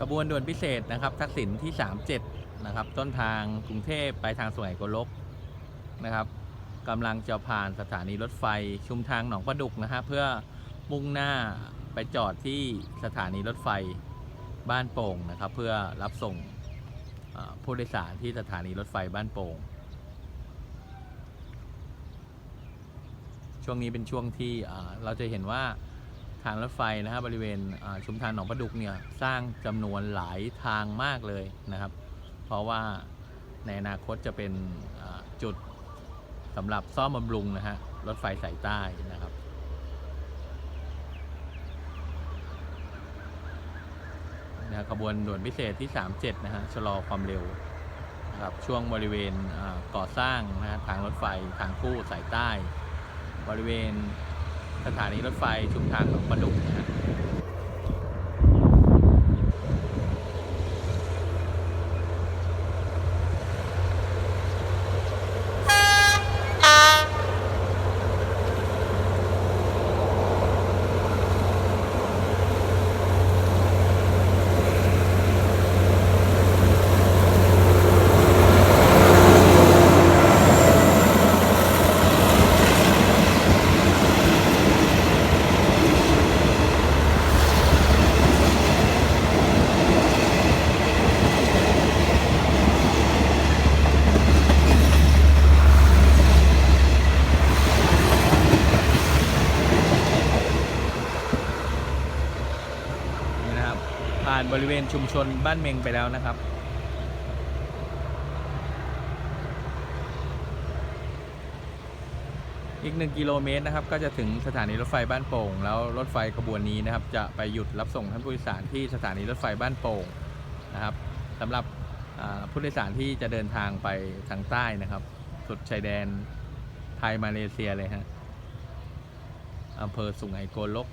ขบวนด่วนพิเศษนะครับทักษิณที่ 37 นะครับ ต้นทางกรุงเทพไปทางสุไหงโกลกนะครับกำลังจะผ่านสถานีรถไฟชุมทางหนองประดุกนะฮะเพื่อมุ่งหน้าไปจอดที่สถานีรถไฟบ้านโป่งนะครับ เพื่อรับส่งผู้โดยสารที่สถานีรถไฟบ้านโป่ง ช่วงนี้เป็นช่วงที่เราจะเห็นว่า ทางรถไฟนะฮะบริเวณชุมทางหนองประดุกเนี่ยสร้างจำนวนหลายทางมากเลยนะครับ เพราะว่าในอนาคตจะเป็นจุดสำหรับซ่อมบำรุงนะฮะรถไฟสายใต้นะครับนะขบวนด่วนพิเศษที่ 37 นะฮะชะลอความเร็วนะครับช่วงบริเวณก่อสร้างนะฮะทางรถไฟทางคู่สายใต้ บริเวณ สถานีรถไฟชุมทางหนองประดุกนะฮะ นี่นะครับ ผ่านบริเวณชุมชนบ้านเมงไปแล้วนะครับ อีกหนึ่งกิโลเมตรนะครับ ก็จะถึงสถานีรถไฟบ้านโป่ง แล้วรถไฟขบวนนี้นะครับ จะไปหยุดรับส่งท่านผู้โดยสารที่สถานีรถไฟบ้านโป่งนะครับสำหรับผู้โดยสารที่จะเดินทางไปทางใต้นะครับ สุดชายแดนไทยมาเลเซียเลยฮะอำเภอสุไหงโกลก